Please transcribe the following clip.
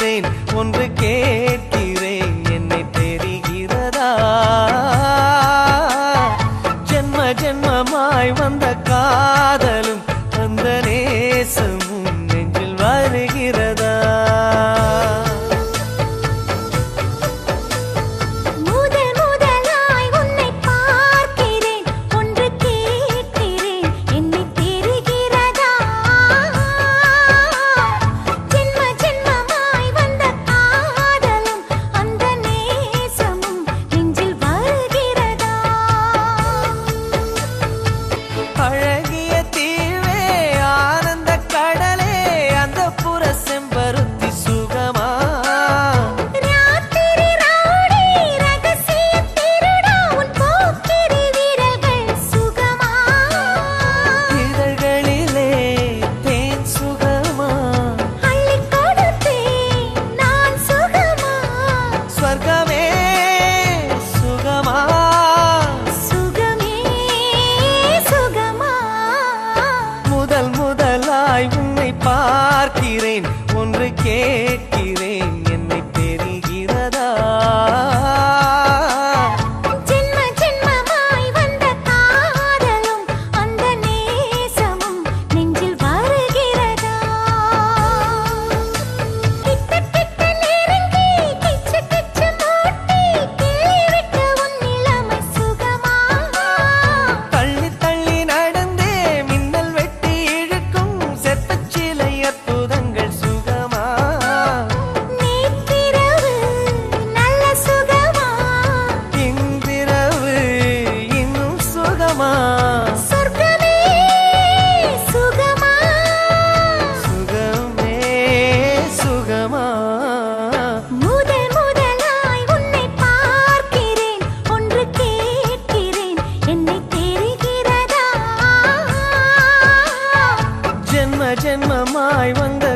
பார்க்கிறேன் ஒன்று கேட்கிறேன் என்னை தெரிகிறதா ஜென்ம ஜென்மமாய் வந்த கா கேட்ட ஜென்மமாய் வந்த